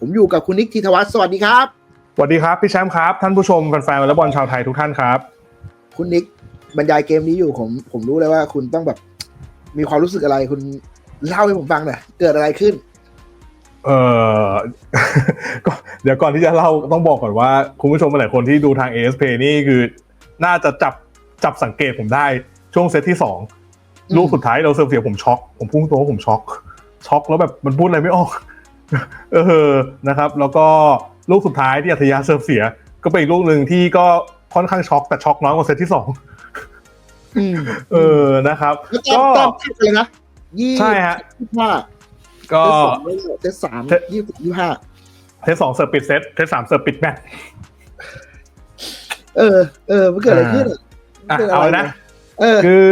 ผมอยู่กับคุณนิกธีธวัฒน์สวัสดีครับสวัสดีครับพี่แชมป์ครับ ท่านผู้ชมแฟนๆวอลเลย์บอลชาวไทยทุกท่านครับ คุณนิกบรรยายเกมนี้อยู่ผมผมรู้เลยว่าคุณต้องแบบมีความรู้สึกอะไรคุณเล่าให้ผมฟังหน่อยเกิดอะไรขึ้น เออก็เดี๋ยวก่อนที่จะเล่าต้องบอกก่อนว่า คุณผู้ชมหลายคนที่ดูทาง ASP นี่คือ น่าจะจับจับสังเกตผมได้ช่วงเซตที่สองอืมลูกสุดท้ายเราเสิร์ฟเสียผมช็อก ผมพุ่งตัวว่าผมช็อกช็อกแล้วแบบมันพูดอะไรไม่ออก เออนะครับ แล้วก็ลูกสุดท้ายที่อัธยาเสิร์ฟเสีย ก็เป็นอีกลูกหนึ่งที่ก็ค่อนข้างช็อกแต่ช็อกน้อยกว่าเซตที่สองอืมเออนะครับแล้วก็แต้มแต้มเท่ากันเลยนะยี่ใช่ฮะสิบห้าก็เซตสองเซตสามเซตยี่สิบยี่ห้าเทสสองเสิร์ฟปิดเซตเทสสามเสิร์ฟปิดแมตช์เออเออมันเกิดอะไรขึ้นอะอะกิดเอาเลยนะเออคือ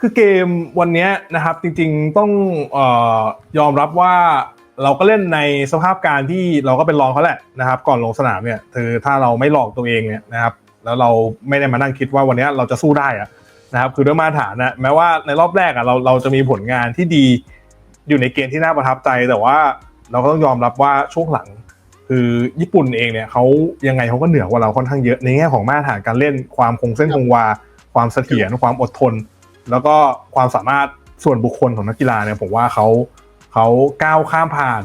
คือเกมวันเนี้ยนะครับ จริง ๆ ต้องเอ่อยอมรับว่า เราก็เล่นในสภาพการที่เราก็เป็นรองเขาแหละนะครับ ก่อนลงสนามเนี่ยคือถ้าเราไม่หลอกตัวเองเนี่ยนะครับ แล้วเราไม่ได้มานั่งคิดว่าวันนี้เราจะสู้ได้อะนะครับ คือด้วยมาตรฐานนะแม้ว่าในรอบแรกอะเราเราจะมีผลงานที่ดีอยู่ในเกณฑ์ที่น่าประทับใจ แต่ว่าเราก็ต้องยอมรับว่าช่วงหลัง คือญี่ปุ่นเองเนี่ยเขายังไงเขาก็เหนือกว่าเราค่อนข้างเยอะในแง่ของมาตรฐานการเล่นความคงเส้นคงวา ความเสถียรความอดทน แล้วก็ความสามารถส่วนบุคคลของนักกีฬาเนี่ยผมว่าเขา เขาก้าวข้ามผ่าน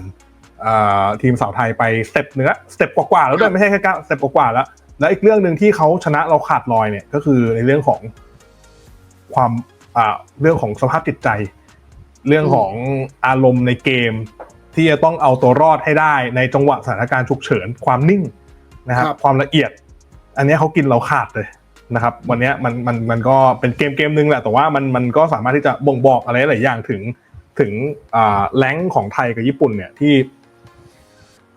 เอ่อทีมสาวไทยไปสเต็ปเนื้อสเต็ปกว่าๆแล้วด้วยไม่ใช่แค่ก้าวสเต็ปกว่าๆแล้วแล้วอีกเรื่องหนึ่งที่เขาชนะเราขาดลอยเนี่ยก็คือในเรื่องของความอ่าเรื่องของสภาพจิตใจ เรื่องของอารมณ์ในเกม ที่จะต้องเอาตัวรอดให้ได้ในจังหวะสถานการณ์ฉุกเฉินความนิ่งนะครับครับความละเอียด อันเนี้ยเขากินเราขาดเลยนะครับ วันเนี้ยมันมันมันก็เป็นเกมเกมหนึ่งแหละแต่ว่ามันมันก็สามารถที่จะบ่งบอกอะไรหลายอย่างถึง ถึงอ่าแรงของไทยกับญี่ปุ่นเนี่ยที่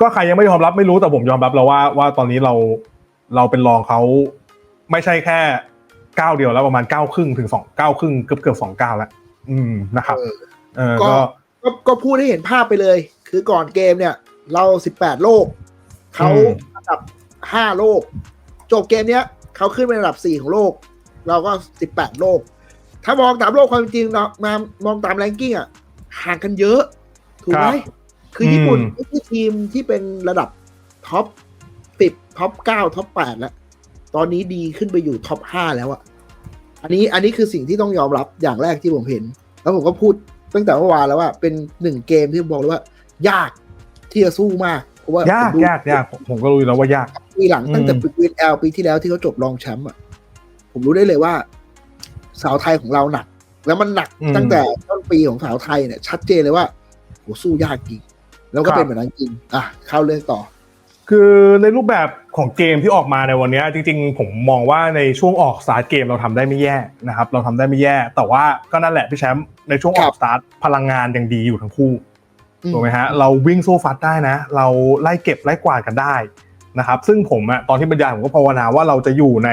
ก็ใครยังไม่ยอมรับไม่รู้แต่ผมยอมรับแล้วว่าว่าตอนนี้เราเราเป็นรองเขาไม่ใช่แค่ก้าวเดียวแล้วประมาณเก้าครึ่งถึงสองเก้าครึ่งเกือบเกือบสองก้าวแล้วอืมนะครับเออเออก็ก็ก็ก็พูดให้เห็นภาพไปเลย คือก่อนเกมเนี่ย เราสิบแปดโลกเขาอันดับห้าโลก จบเกมเนี้ยเขาขึ้นเป็นอันดับสี่ของโลก เราก็สิบแปดโลก ถ้ามองตามโลกความจริงเรามามองตามแรงกิ้งอะ ห่างกันเยอะ ถูกไหมครับคือญี่ปุ่นอืมไม่ใช่ทีมที่เป็นระดับท็อปสิบท็อปเก้าท็อปแปดแล้ว ตอนนี้ดีขึ้นไปอยู่ท็อปห้าแล้วอะอันนี้อันนี้คือสิ่งที่ต้องยอมรับอย่างแรกที่ผมเห็น แล้วผมก็พูดตั้งแต่เมื่อวานแล้วว่าเป็นหนึ่งเกมที่ผมบอกเลยว่า ยากที่จะสู้มากเพราะว่ายากผมดูยากยากผมผมก็รู้อยู่แล้วว่ายากปีหลังอืมตั้งแต่ปีเอลปีที่แล้วที่เขาจบรองแชมป์อะผมรู้ได้เลยว่า สาวไทยของเราหนัก แล้วมันหนักตั้งแต่ต้น ปีของสาวไทยเนี่ยชัดเจนเลยว่าโหสู้ยากจริง แล้วก็เป็นแบบนั้นจริงอะเข้าเรื่องต่อ คือในรูปแบบของเกมที่ออกมาในวันเนี้ยจริงๆ ผมมองว่าในช่วงออกสตาร์ทเกมเราทำได้ไม่แย่นะครับ เราทำได้ไม่แย่ แต่ว่าก็นั่นแหละพี่แชมป์ในช่วงออกสตาร์ทพลังงานยังดีอยู่ทั้งคู่อืมถูกไหมฮะเราวิ่งสู้ฟัดได้นะ เราไล่เก็บไล่กวาดกันได้นะครับ ซึ่งผมอะตอนที่บรรยายผมก็ภาวนาว่าเราจะอยู่ใน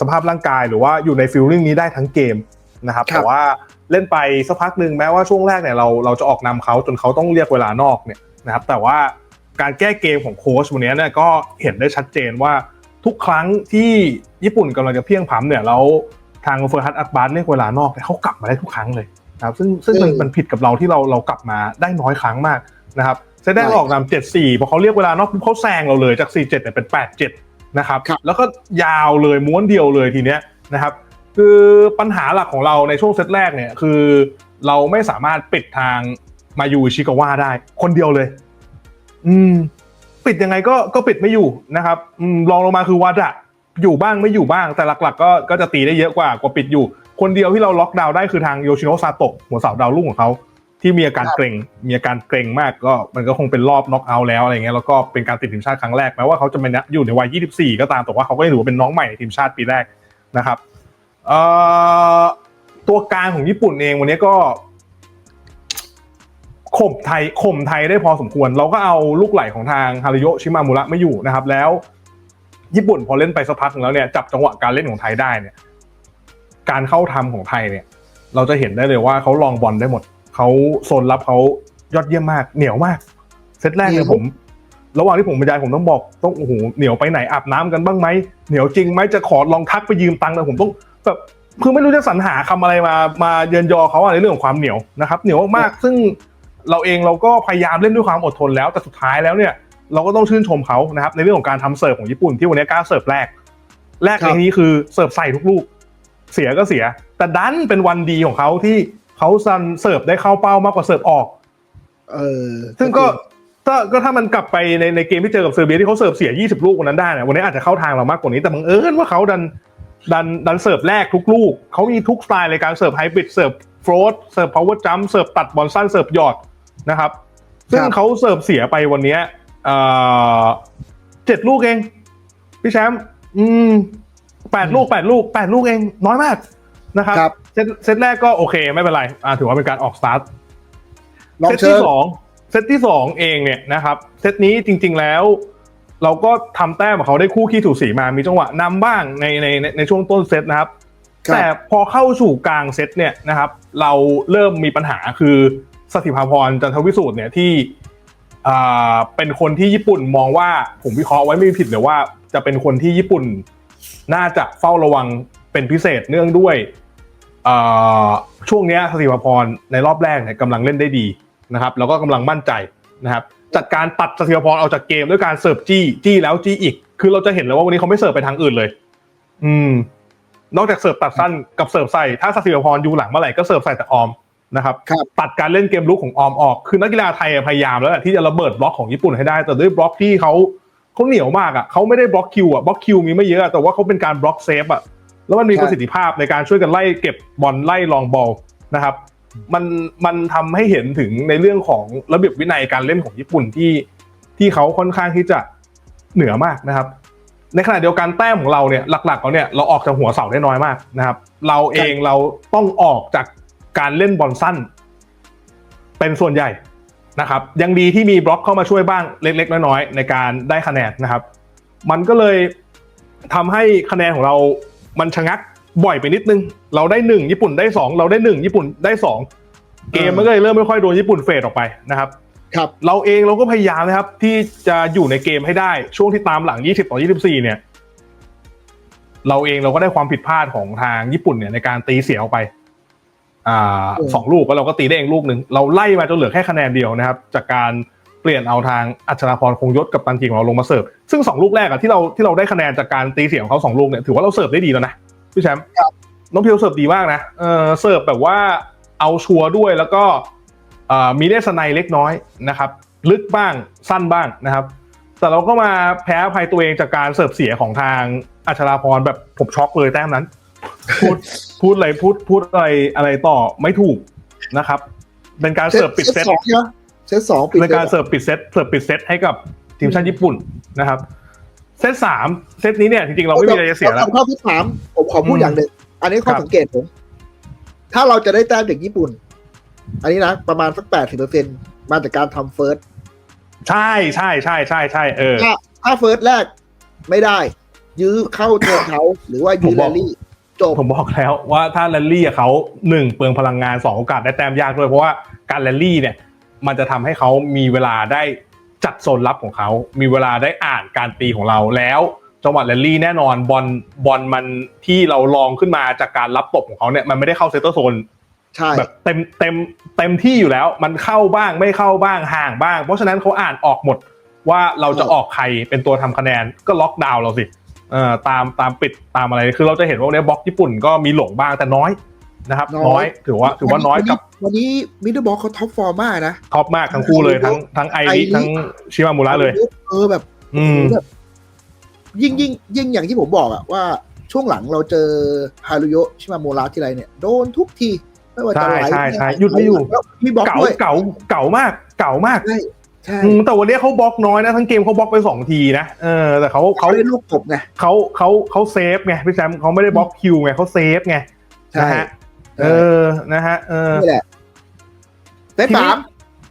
สภาพร่างกายหรือว่าอยู่ในฟิลลิ่งนี้ได้ทั้งเกมนะครับครับแต่ว่า เล่นไปสักพักหนึ่งแม้ว่าช่วงแรกเนี่ยเราเราจะออกนำเขาจนเขาต้องเรียกเวลานอกเนี่ยนะครับแต่ว่าการแก้เกมของโค้ชวันนี้เนี่ยก็เห็นได้ชัดเจนว่าทุกครั้งที่ญี่ปุ่นกำลังจะเพียงพล้ำเนี่ยแล้วทางเฟอร์ฮัตอักบาร์เรียกเวลานอกเนี่ยเขากลับมาได้ทุกครั้งเลยนะครับซึ่งซึ่งมันอืมมันผิดกับเราที่เราเรากลับมาได้น้อยครั้งมากนะครับเซตแรกเราออกนำเจ็ดสี่พอเขาเรียกเวลานอกปุ๊บเขาแซงเราเลยจากสี่เจ็ดเนี่ยเป็นแปดเจ็ดนะครับครับแล้วก็ยาวเลยม้วนเดียวเลยทีเนี้ยนะครับ คือปัญหาหลักของเราในช่วงเซตแรกเนี่ยคือเราไม่สามารถปิดทางมายูอิชิกาวะได้ คนเดียวเลย อืม ปิดยังไงก็ก็ปิดไม่อยู่นะครับอลองลงมาคือวัดอะอยู่บ้างไม่อยู่บ้าง แต่หลักๆ ก็ก็จะตีได้เยอะกว่ากว่าปิดอยู่ คนเดียวที่เราล็อกดาวน์ได้คือทางโยชิโนะซาโตะหัวเสาดาวรุ่งของเขาที่มีอาการเกรงมีอาการเกรงมากก็มันก็คงเป็นรอบน็อกเอาท์แล้วอะไรเงี้ยแล้วก็เป็นการติดทีมชาติครั้งแรกแม้ว่าเขาจะเป็นอยู่ในวัย 24 ก็ตามแต่ว่าเขาก็ยังถือว่าเป็นน้องใหม่ในทีมชาติปีแรกนะครับ เอ่อตัวกลางของญี่ปุ่นเองวันนี้ก็ข่มไทยข่มไทยได้พอสมควร เราก็เอาลูกไหลของทางฮาริโยชิมามุระไม่อยู่นะครับ แล้วญี่ปุ่นพอเล่นไปสักพักแล้วเนี่ยจับจังหวะการเล่นของไทยได้เนี่ย การเข้าทำของไทยเนี่ย เราจะเห็นได้เลยว่าเขาลองบอลได้หมดเขาโซนรับเขายอดเยี่ยมมาก เหนียวมากเซตแรกเนี่ยผม ระหว่างที่ผมบรรยายผมต้องบอกต้องโอ้โหเหนียวไปไหนอาบน้ำกันบ้างไหมเหนียวจริงไหมจะขอลองทักไปยืมตังค์เลยผมต้อง แบบคือไม่รู้จะสรรหาคำอะไรมามาเยินยอเขาอะในเรื่องของความเหนียวนะครับ เหนียวมากๆซึ่งเราเองเราก็พยายามเล่นด้วยความอดทนแล้วแต่สุดท้ายแล้วเนี่ย เราก็ต้องชื่นชมเขานะครับ ในเรื่องของการทำเสิร์ฟของญี่ปุ่นที่วันนี้กล้าเสิร์ฟแรก แรกครัในบนี้คือเสิร์ฟใส่ทุกลูก เสียก็เสีย แต่ดันเป็นวันดีของเขาที่เขาซันเสิร์ฟได้เข้าเป้ามากกว่าเสิร์ฟออก เออ ซึ่งก็ถ้าก็ถ้ามันกลับไปในในเกมที่เจอกับเซอร์เบียที่เขาเสิร์ฟเสีย 20 ลูกวันนั้นได้นะวันนี้อาจจะเข้าทางเรามากกว่านี้แต่บังเอิญว่าเขาดัน ดันดันเสิร์ฟแรกทุกลูก เขามีทุกสไตล์ในการเสิร์ฟไฮบริดเสิร์ฟโฟร์เสิร์ฟพาวเวอร์จัมเสิร์ฟตัดบอลสั้นเสิร์ฟหยอดนะครับ ซึ่งเขาเสิร์ฟเสียไปวันเนี้ยเอ่อเจ็ดลูกเอง พี่แชมป์อืมแปดลูกแปดลูกแปดลูกเองน้อยมากนะครับครับเซตเซตแรกก็โอเคไม่เป็นไรอ่าถือว่าเป็นการออกสตาร์ทลองเซตเชิที่ญสองเซตที่สองเองเนี่ยนะครับ เซตนี้จริง ๆแล้ว เราก็ทำแต้มกับเขาได้คู่ขี้ถูสีมามีจังหวะนำบ้างในในในในช่วงต้นเซตนะครับครับ แต่พอเข้าสู่กลางเซตเนี่ยนะครับ เราเริ่มมีปัญหาคือสถิภาพรจันทวิสูตรเนี่ยที่อ่าเป็นคนที่ญี่ปุ่นมองว่าผมวิเคราะห์ไว้ไม่ผิดเลยว่าจะเป็นคนที่ญี่ปุ่นน่าจะเฝ้าระวังเป็นพิเศษเนื่องด้วยอ่าช่วงเนี้ยสถิภาพรในรอบแรกเนี่ยกำลังเล่นได้ดีนะครับ แล้วก็กำลังมั่นใจนะครับ จัดการตัดสถิภาพรออกจากเกมด้วยการเสิร์ฟจี้จี้แล้วจี้อีก คือเราจะเห็นเลยว่าวันนี้เขาไม่เสิร์ฟไปทางอื่นเลย อืม นอกจากเสิร์ฟตัดสั้นกับเสิร์ฟใส่ถ้าสถิภพรอยู่หลังเมื่อไหร่ก็เสิร์ฟใส่แต่ออมนะครับครับตัดการเล่นเกมลุกของออมออกคือนักกีฬาไทยอะพยายามแล้วแหละที่จะระเบิดบล็อกของญี่ปุ่นให้ได้ แต่ด้วยบล็อกที่เขาเขาเหนียวมากอะเขาไม่ได้บล็อกคิวอะบล็อกคิวมีไม่เยอะอะแต่ว่าเขาเป็นการบล็อกเซฟอะแล้วมันมีใช่ประสิทธิภาพในการช่วยกันไล่เก็บบอลไล่ลองบอลนะครับ มันมันทำให้เห็นถึงในเรื่องของระเบียบวินัยการเล่นของญี่ปุ่นที่ที่เขาค่อนข้างที่จะเหนือมากนะครับ ในขณะเดียวกันแต้มของเราเนี่ยหลักๆเราเนี่ยเราออกจากหัวเสาได้น้อยมากนะครับ เราเองเราต้องออกจากการเล่นบอลสั้น เป็นส่วนใหญ่นะครับ ยังดีที่มีบล็อกเข้ามาช่วยบ้างเล็ก ๆ น้อยๆในการได้คะแนนนะครับ มันก็เลยทำให้คะแนนของเรามันชะงัก บ่อยไปนิดนึง เราได้หนึ่งญี่ปุ่นได้สองเราได้หนึ่งญี่ปุ่นได้สองเกมมันก็เลยเริ่มไม่ค่อยโดนญี่ปุ่นเฟดออกไปนะครับครับเราเองเราก็พยายามนะครับที่จะอยู่ในเกมให้ได้ช่วงที่ตามหลัง 20 ต่อ 24 เนี่ย เราเองเราก็ได้ความผิดพลาดของทางญี่ปุ่นเนี่ยในการตีเสียออกไป อ่าอืมสองลูกแล้วเราก็ตีได้เองลูกหนึ่งเราไล่มาจนเหลือแค่คะแนนเดียวนะครับ จากการเปลี่ยนเอาทางอัชราพรคงยศกับตันทีของเราลงมาเสิร์ฟซึ่งสองลูกแรกอะที่เราที่เราได้คะแนนจากการตีเสียของเขาสองลูกเนี่ยถือว่าเราเสิร์ฟได้ดีแล้วนะ พี่แชมป์น้องพิวเสิร์ฟดีมากนะเออเสิร์ฟแบบว่าเอาชัวร์ด้วยแล้วก็เอ่อมีได้สไนเล็กน้อยนะครับ ลึกบ้างสั้นบ้างนะครับ แต่เราก็มาแพ้อภัยตัวเองจากการเสิร์ฟเสียของทางอัชราพรแบบผมช็อกเลยแต้มนั้น พูดพูดอะไรพูดพูดอะไรอะไรต่อไม่ถูกนะครับ เป็นการเสิร์ฟปิดเซตสองใช่ไหมเซตสองปิดเป็นการซตเสิร์ฟปิดเซตเสิร์ฟปิดเซตให้กับทีมชาติญี่ปุ่นนะครับ เซตสามเซตนี้เนี่ยจริงๆเราไม่มีอะไรจะเสียแล้วข้อที่สามผมขอพูดอืมอย่างหนึ่งอันนี้ข้อครับสังเกตผม ถ้าเราจะได้แต้มจากญี่ปุ่น อันนี้นะ ประมาณสักแปดสิบเปอร์เซ็นมาจากการทำเฟิร์สใช่ใช่ใช่ใช่ใช่เออถ้าถ้าเฟิร์สแรกไม่ได้ ยื้อเข้าเทิร์นเขาหรือว่ายื้อผมบแรอกลลี่จบผมบอกแล้วว่าถ้าแรลลี่อะเขาหนึ่งเปลืองพลังงานสองโอกาสได้แต้มยากด้วยเพราะว่าการแรลลี่เนี่ย มันจะทำให้เขามีเวลาได้ จัดโซนรับของเขา มีเวลาได้อ่านการตีของเราแล้วจังหวะแรลลี่แน่นอนบอลบอลมันที่เราลองขึ้นมาจากการรับตบของเขาเนี่ยมันไม่ได้เข้าเซตเตอร์โซนใช่แบบเต็มเต็มเต็มที่อยู่แล้วมันเข้าบ้างไม่เข้าบ้างห่างบ้าง เพราะฉะนั้นเขาอ่านออกหมดว่าเราจะออกใครเป็นตัวทำคะแนนก็ล็อกดาวน์เราสิเอ่อตามตามปิดตามอะไรคือเราจะเห็นว่าวันนี้บล็อกญี่ปุ่นก็มีหลงบ้างแต่น้อย นะครับน้อยถือว่าถือว่าน้อยกับวันนี้มิดเดิลบอลเขาท็อปฟอร์มมากนะ ท็อปมากทั้งคู่เลยทั้งทั้งไอริทั้งชิมามุระเลย เออแบบอืมแบบยิ่งยิ่งยิ่งอย่างที่ผมบอกอะว่าช่วงหลังเราเจอฮารุโยะชิมาโมระที่ไรเนี่ย โดนทุกที ไม่ว่าจะใช่ไหลใช่ใช่หยุดไม่อยู่ แล้วมีบล็อกเก่าด้วยเก่าเก่ามากเก่ามากใช่ใช่อืมแต่วันนี้เขาบล็อกน้อยนะ ทั้งเกมเขาบล็อกไปสองทีนะเออแต่เขาเขาเขาเล่นลูกกบไงเขาเขาเขาเซฟไงพี่แซมเขาไม่ได้บล็อกคิวไงเขาเซฟไง ใช่ นะฮะ เออนะฮะเออนี่แหละเซตสาม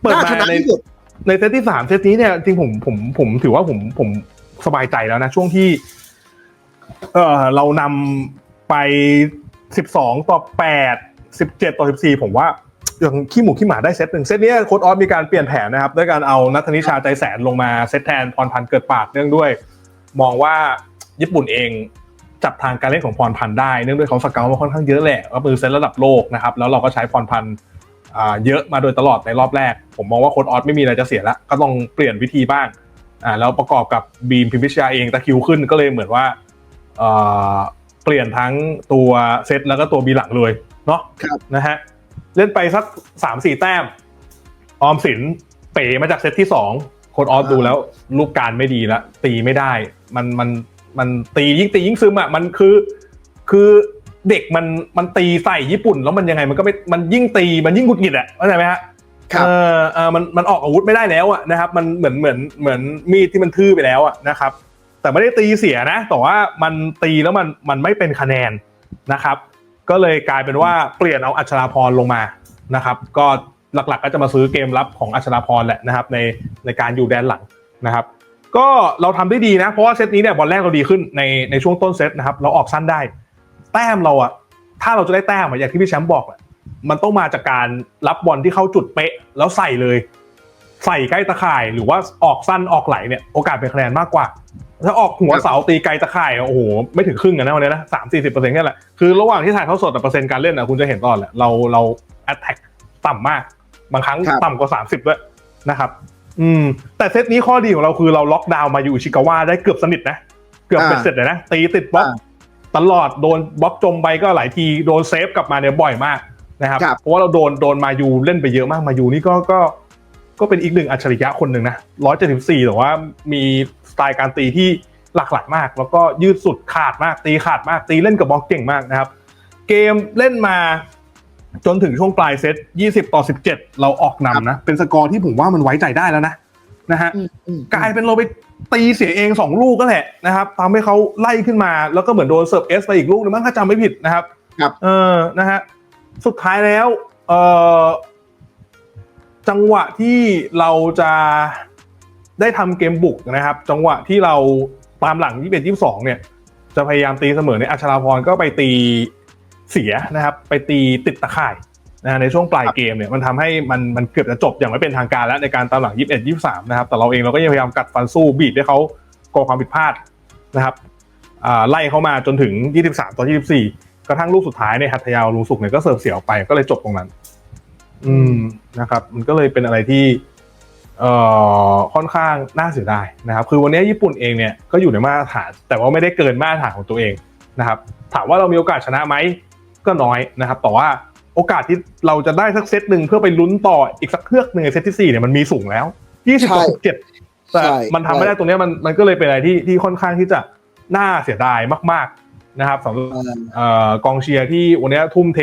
เปิดน่ามาชนะในที่สุดในเซตที่สามเซตนี้เนี่ยจริงผมผมผมถือว่าผมผมสบายใจแล้วนะ ช่วงที่ เออเรานำไปสิบสองต่อแปดสิบเจ็ดต่อสิบสี่ผมว่าอย่างขี้หมูขี้หมาได้เซตหนึ่งเซตเนี้ยโค้ดออฟมีการเปลี่ยนแผนนะครับ ด้วยการเอานัทนิชาใจแสนลงมาเซตแทนพรพันธ์เกิดปาดเนื่องด้วย มองว่าญี่ปุ่นเอง จับทางการเล่นของพรพันธ์ได้ เนื่องด้วยเขาสเกลมาค่อนข้างเยอะแหละว่ามือเซตระดับโลกนะครับ แล้วเราก็ใช้พรพันธ์อ่าเยอะมาโดยตลอดในรอบแรก ผมมองว่าโค้ดออสไม่มีอะไรจะเสียละก็ต้องเปลี่ยนวิธีบ้างอ่าแล้วประกอบกับบีมพิมพิชยาเองตะคริวขึ้นก็เลยเหมือนว่าเอ่อเปลี่ยนทั้งตัวเซตแล้วก็ตัวบีหลังเลยเนาะครับนะฮะเล่นไปสักสามสี่แต้ม ออมสินเป๋มาจากเซตที่สองโค้ดออสดูแล้ว ลูกการไม่ดีละตีไม่ได้ มันมัน มันตียิ่งตียิ่งซึมอะมันคือ คือเด็กมันมันตีใส่ญี่ปุ่น แล้วมันยังไงมันก็ไม่มันยิ่งตีมันยิ่งหงุดหงิดอะเข้าใจไหมฮะครับเออเออมันมันออกอาวุธไม่ได้แล้วอะนะครับ มันเหมือนเหมือนเหมือนมีดที่มันทื่อไปแล้วอะนะครับ แต่ไม่ได้ตีเสียนะแต่ว่ามันตีแล้วมันมันไม่เป็นคะแนนนะครับ ก็เลยกลายเป็นว่าเปลี่ยนเอาอัชราพรลงมานะครับ ก็หลักๆก็จะมาซื้อเกมรับของอัชราพรแหละนะครับ ในในการอยู่แดนหลังนะครับ ก็เราทำได้ดีนะ เพราะว่าเซตนี้เนี่ยบอลแรกเราดีขึ้นในในช่วงต้นเซตนะครับ เราออกสั้นได้ แต้มเราอะถ้าเราจะได้แต้มอะอย่างที่พี่แชมป์บอกอะมันต้องมาจากการรับบอลที่เข้าจุดเป๊ะ แล้วใส่เลย ใส่ใกล้ตะข่ายหรือว่าออกสั้นออกไหลเนี่ยโอกาสเป็นคะแนนมากกว่า ถ้าออกหัวเสาตีไกลตะข่ายอะโอ้โหไม่ถึงครึ่งอะนะวันนี้นะสามสี่สิบเปอร์เซ็นต์แค่นั้นแหละคือระหว่างที่ถ่ายเท่าสดอะเปอร์เซ็นต์การเล่นอะคุณจะเห็นตลอดแหละเราเราแอตแทกต่ำมากบางครั้งครับต่ำกว่าสามสิบด้วยนะครับ อืม แต่เซตนี้ข้อดีของเราคือเราล็อกดาวน์มาอยู่ชิกาวาได้เกือบสนิทนะ เกือบเป็นอ่าเสร็จเลยนะ ตีติดบล็อกอ่าตลอดโดนบล็อกจมไปก็หลายทีโดนเซฟกลับมาเนี่ยบ่อยมากนะครับครับเพราะว่าเราโดนโดนมายูเล่นไปเยอะมากมายูนี่ก็ก็ก็เป็นอีกหนึ่งอัจฉริยะคนหนึ่งนะร้อยเจ็ดสิบสี่แต่ว่ามีสไตล์การตีที่หลากหลายมาก แล้วก็ยืดสุดขาดมากตีขาดมากตีเล่นกับบล็อกเก่งมากนะครับ เกมเล่นมา จนถึงช่วงปลายเซต20 ต่อ 17 เราออกนำนะ เป็นสกอร์ที่ผมว่ามันไว้ใจได้แล้วนะนะฮะอืมอืมกลายเป็นเราไปตีเสียเองสองลูกก็แหละนะครับทำให้เขาไล่ขึ้นมาแล้วก็เหมือนโดนเสิร์ฟเอสไปอีกลูกนึงมั้งถ้าจำไม่ผิดนะครับ ครับ เออนะฮะสุดท้ายแล้ว เออจังหวะที่เราจะได้ทำเกมบุกนะครับ จังหวะที่เราตามหลัง21 22เนี่ย จะพยายามตีเสมอในยอัชราพรก็ไปตี เสียนะครับ ไปตีติดตะข่ายนะในช่วงปลายเกมเนี่ยมันทำให้มันมันเกือบจะจบอย่างไม่เป็นทางการแล้วในการตามหลัง 21 23 นะครับ แต่เราเองเราก็ยังพยายามกัดฟันสู้บีบให้เขาก่อความผิดพลาดนะครับไล่เขามาจนถึง 23 ต่อ 24 กระทั่งลูกสุดท้ายเนี่ยหัตยาวลุงสุกเนี่ยก็เสิร์ฟเสียออกไปก็เลยจบตรงนั้น อืมนะครับ มันก็เลยเป็นอะไรที่เอ่อค่อนข้างน่าเสียดายนะครับ คือวันนี้ญี่ปุ่นเองเนี่ยก็อยู่ในมาตรฐาน แต่ว่าไม่ได้เกินมาตรฐานของตัวเองนะครับ ถามว่าเรามีโอกาสชนะไหม ก็น้อยนะครับแต่ว่าโอกาสที่เราจะได้สักเซตหนึ่งเพื่อไปลุ้นต่ออีกสักเครือกหนึ่งในเซตที่สี่เนี่ยมันมีสูงแล้วยี่สิบต่อสิบเจ็ดแต่ใช่มันทำไม่ได้ตรงเนี้ยมันมันก็เลยเป็นอะไรที่ที่ค่อนข้างที่จะน่าเสียดายมาก ๆนะครับสำหรับอ่าเอ่อกองเชียร์ที่วันนี้ทุ่มเท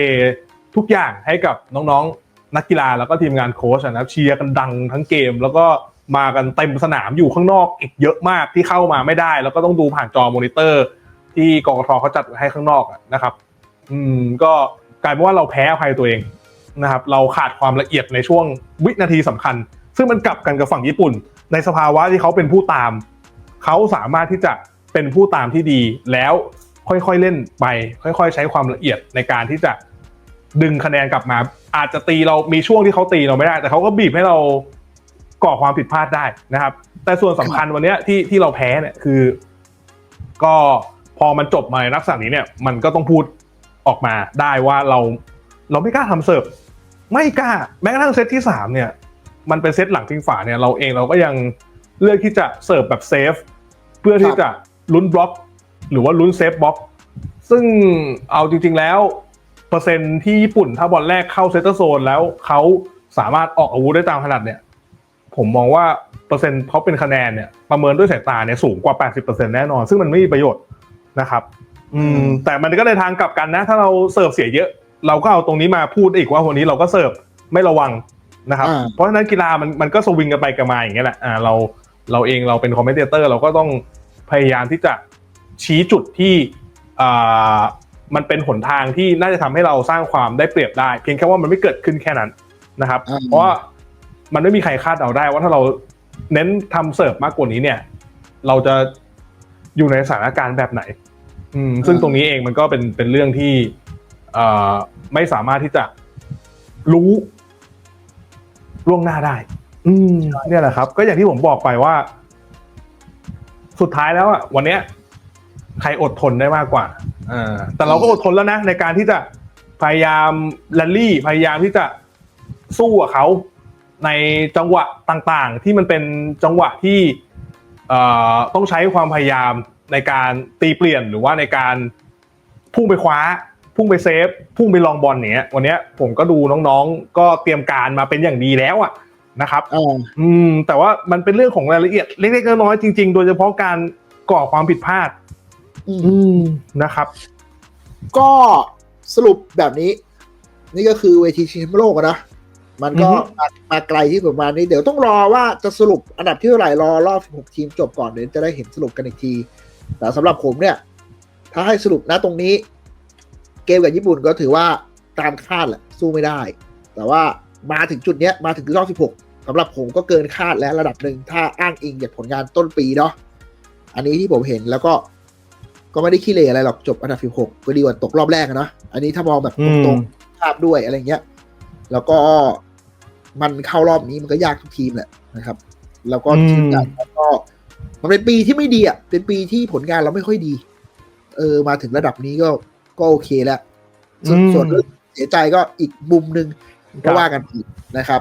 ทุกอย่างให้กับน้องๆ นักกีฬาแล้วก็ทีมงานโค้ชนะครับเชียร์กันดังทั้งเกม แล้วก็มากันเต็มสนามอยู่ข้างนอกอีกเยอะมากที่เข้ามาไม่ได้ แล้วก็ต้องดูผ่านจอมอนิเตอร์ ที่กกทเขาจัดไว้ให้ข้างนอกอะนะครับ อืมก็กลายเป็นว่าเราแพ้อภัยตัวเองนะครับ เราขาดความละเอียดในช่วงวินาทีสำคัญ ซึ่งมันกลับกันกับฝั่งญี่ปุ่น ในสภาวะที่เขาเป็นผู้ตาม เขาสามารถที่จะเป็นผู้ตามที่ดีแล้วค่อยๆเล่นไป ค่อยๆ ใช้ความละเอียดในการที่จะดึงคะแนนกลับมา อาจจะตีเรามีช่วงที่เขาตีเราไม่ได้ แต่เขาก็บีบให้เราก่อความผิดพลาดได้นะครับ แต่ส่วนสำคัญวันนี้ที่ที่เราแพ้เนี่ยคือ ก็พอมันจบมาในลักษณะนี้เนี่ย มันก็ต้องพูด ออกมาได้ว่าเราเราไม่กล้าทำเสิร์ฟไม่กล้าแม้กระทั่งเซตที่สามเนี่ยมันเป็นเซตหลังทิ้งฝาเนี่ยเราเองเราก็ยังเลือกที่จะเสิร์ฟแบบเซฟเพื่อที่จะลุ้นบล็อก หรือว่าลุ้นเซฟบล็อก ซึ่งเอาจริง ๆแล้วเปอร์เซ็นต์ที่ญี่ปุ่นถ้าบอลแรกเข้าเซตเตอร์โซนแล้วเขาสามารถออกอาวุธได้ตามถนัดเนี่ย ผมมองว่าเปอร์เซ็นต์เขาเป็นคะแนนเนี่ยประเมินด้วยสายตาเนี่ยสูงกว่า 80%แน่นอน ซึ่งมันไม่มีประโยชน์นะครับ อืมแต่มันก็เลยทางกลับกันนะ ถ้าเราเสิร์ฟเสียเยอะ เราก็เอาตรงนี้มาพูดอีกว่าวันนี้เราก็เสิร์ฟไม่ระวังนะครับ อ่า เพราะฉะนั้นกีฬามันมันก็สวิงกันไปกันมาอย่างเงี้ยแหละอ่าเราเราเองเราเป็นคอมเมนเตอร์ เราก็ต้องพยายามที่จะชี้จุดที่อ่ามันเป็นหนทางที่น่าจะทำให้เราสร้างความได้เปรียบได้ เพียงแค่ว่ามันไม่เกิดขึ้นแค่นั้นนะครับ อ่า เพราะว่ามันไม่มีใครคาดเดาได้ว่าถ้าเราเน้นทำเสิร์ฟมากกว่านี้เนี่ย เราจะอยู่ในสถานการณ์แบบไหน อืมซึ่งตรงนี้เองมันก็เป็นเป็นเรื่องที่เอ่อไม่สามารถที่จะรู้ล่วงหน้าได้ อืมเนี่ยแหละครับ ก็อย่างที่ผมบอกไปว่า สุดท้ายแล้วอะวันเนี้ย ใครอดทนได้มากกว่าอ่าแต่เราก็อดทนแล้วนะ ในการที่จะพยายามแรลลี่พยายามที่จะสู้กับเขาในจังหวะต่างๆ ที่มันเป็นจังหวะที่เอ่อต้องใช้ความพยายาม ในการตีเปลี่ยนหรือว่าในการพุ่งไปคว้า พุ่งไปเซฟ พุ่งไปลองบอลเนี้ย วันเนี้ยผมก็ดูน้องๆ ก็เตรียมการมาเป็นอย่างดีแล้วอะนะครับอ่าอืมแต่ว่ามันเป็นเรื่องของรายละเอียดเล็กๆน้อยๆจริง ๆ โดยเฉพาะการก่อความผิดพลาด อืมอืมนะครับ ก็สรุปแบบนี้ นี่ก็คือเวทีชิงแชมป์โลกอะนะมันก็อือฮึมามาไกลที่ประมาณนี้ เดี๋ยวต้องรอว่าจะสรุปอันดับที่เท่าไหร่รอรอบ 16 ทีมจบก่อนเดี๋ยวจะได้เห็นสรุปกันอีกที แต่สำหรับผมเนี่ย ถ้าให้สรุปนะตรงนี้ เกมกับญี่ปุ่นก็ถือว่าตามคาดแหละสู้ไม่ได้ แต่ว่ามาถึงจุดเนี้ยมาถึงรอบ 16สำหรับผมก็เกินคาดแล้วระดับหนึ่งถ้าอ้างอิงจากผลงานต้นปีเนาะอันนี้ที่ผมเห็นแล้วก็ก็ไม่ได้ขี้เหร่อะไรหรอกจบอันดับ 16 ก็ดีกว่าตกรอบแรกอะเนาะอันนี้ถ้ามองแบบอืตรมงๆภาพด้วยอะไรเงี้ย แล้วก็มันเข้ารอบนี้มันก็ยากทุกทีมแหละนะครับ แล้วก็อืมทีมงานแล้วก็ มันเป็นปีที่ไม่ดีอะ เป็นปีที่ผลงานเราไม่ค่อยดี เออ มาถึงระดับนี้ก็ก็โอเคแล้ว ส่วนส่วนเรื่องเสียใจก็อีกมุมหนึ่งก็ว่ากันอีกนะครับ